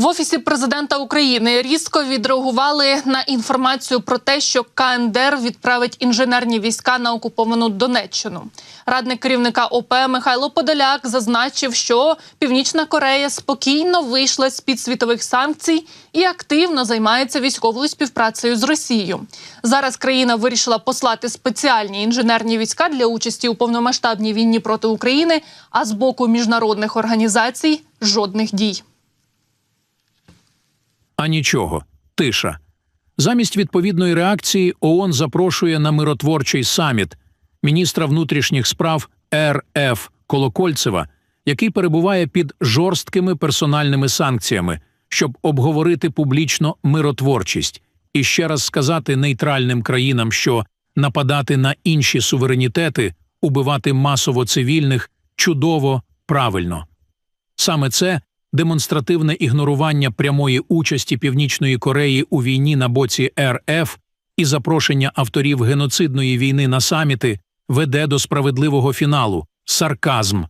В офісі президента України різко відреагували на інформацію про те, що КНДР відправить інженерні війська на окуповану Донеччину. Радник керівника ОП Михайло Подоляк зазначив, що Північна Корея спокійно вийшла з під світових санкцій і активно займається військовою співпрацею з Росією. Зараз країна вирішила послати спеціальні інженерні війська для участі у повномасштабній війні проти України. А з боку міжнародних організацій жодних дій. А нічого, тиша. Замість відповідної реакції ООН запрошує на миротворчий саміт міністра внутрішніх справ РФ Колокольцева, який перебуває під жорсткими персональними санкціями, щоб обговорити публічно миротворчість і ще раз сказати нейтральним країнам, що нападати на інші суверенітети, убивати масово цивільних чудово правильно. Саме це демонстративне ігнорування прямої участі Північної Кореї у війні на боці РФ і запрошення авторів геноцидної війни на саміти веде до справедливого фіналу сарказм.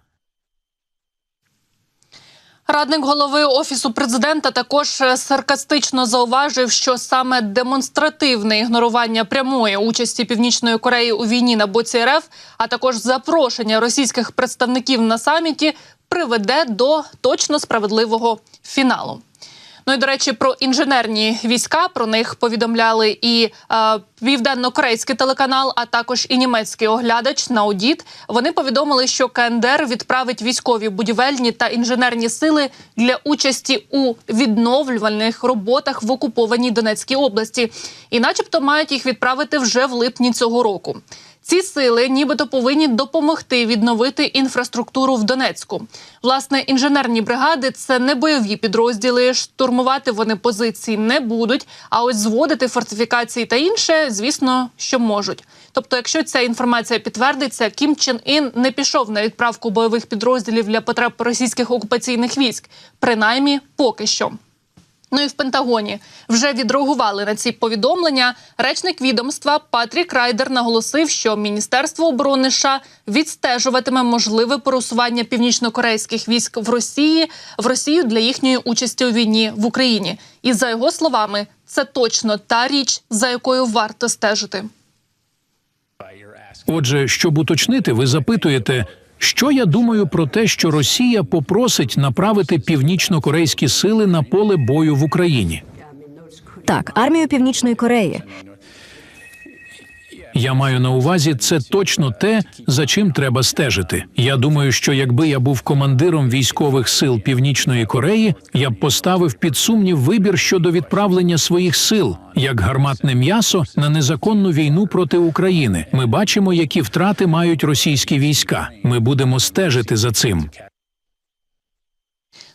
Радник голови офісу президента також е, саркастично зауважив, що саме демонстративне ігнорування прямої участі Північної Кореї у війні на боці РФ, а також запрошення російських представників на саміті приведе до точно справедливого фіналу. Ну і до речі, про інженерні війська про них повідомляли і е, південно-корейський телеканал, а також і німецький оглядач Наудіт. Вони повідомили, що КНДР відправить військові будівельні та інженерні сили для участі у відновлювальних роботах в окупованій Донецькій області, і, начебто, мають їх відправити вже в липні цього року. Ці сили нібито повинні допомогти відновити інфраструктуру в Донецьку. Власне, інженерні бригади це не бойові підрозділи. Штурмувати вони позиції не будуть. А ось зводити фортифікації та інше, звісно, що можуть. Тобто, якщо ця інформація підтвердиться, Кім Чен Ін не пішов на відправку бойових підрозділів для потреб російських окупаційних військ, принаймні поки що. Ну і в Пентагоні вже відреагували на ці повідомлення. Речник відомства Патрік Райдер наголосив, що Міністерство оборони США відстежуватиме можливе порусування північнокорейських військ в Росії в Росію для їхньої участі у війні в Україні. І за його словами, це точно та річ, за якою варто стежити. Отже, щоб уточнити, ви запитуєте, що я думаю про те, що Росія попросить направити північно-корейські сили на поле бою в Україні. Так, армію Північної Кореї. Я маю на увазі це точно те, за чим треба стежити. Я думаю, що якби я був командиром військових сил Північної Кореї, я б поставив під сумнів вибір щодо відправлення своїх сил як гарматне м'ясо на незаконну війну проти України. Ми бачимо, які втрати мають російські війська. Ми будемо стежити за цим.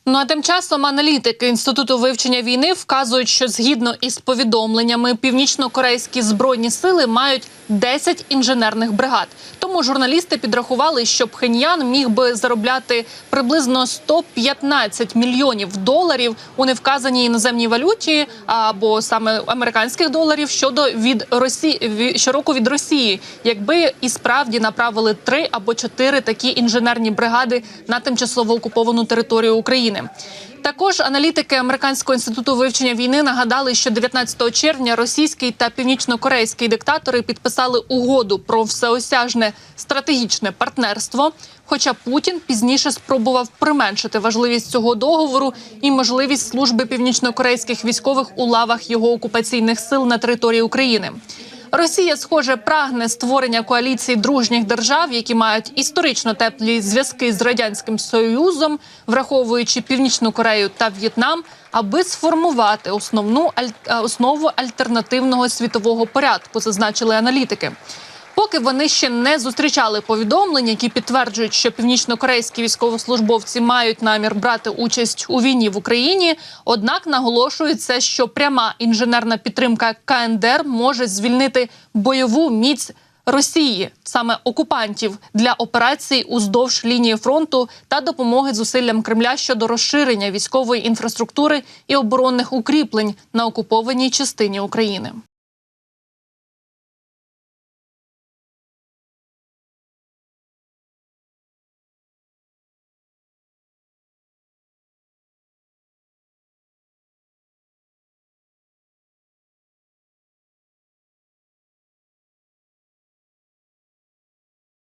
Ну а тим часом аналітики інституту вивчення війни вказують, що згідно із повідомленнями, північно-корейські збройні сили мають 10 інженерних бригад. Тому журналісти підрахували, що Пхеньян міг би заробляти приблизно 115 мільйонів доларів у невказаній іноземній валюті або саме американських доларів щодо від Росії щороку від Росії, якби і справді направили три або чотири такі інженерні бригади на тимчасово окуповану територію України. Також аналітики американського інституту вивчення війни нагадали, що 19 червня російський та північно-корейський диктатори підписали угоду про всеосяжне стратегічне партнерство. Хоча Путін пізніше спробував применшити важливість цього договору і можливість служби північно-корейських військових у лавах його окупаційних сил на території України. Росія, схоже, прагне створення коаліції дружніх держав, які мають історично теплі зв'язки з радянським союзом, враховуючи північну Корею та В'єтнам, аби сформувати основну аль- основу альтернативного світового порядку, зазначили аналітики. Поки вони ще не зустрічали повідомлень, які підтверджують, що північнокорейські військовослужбовці мають намір брати участь у війні в Україні. Однак наголошується, що пряма інженерна підтримка КНДР може звільнити бойову міць Росії, саме окупантів, для операцій уздовж лінії фронту та допомоги зусиллям Кремля щодо розширення військової інфраструктури і оборонних укріплень на окупованій частині України.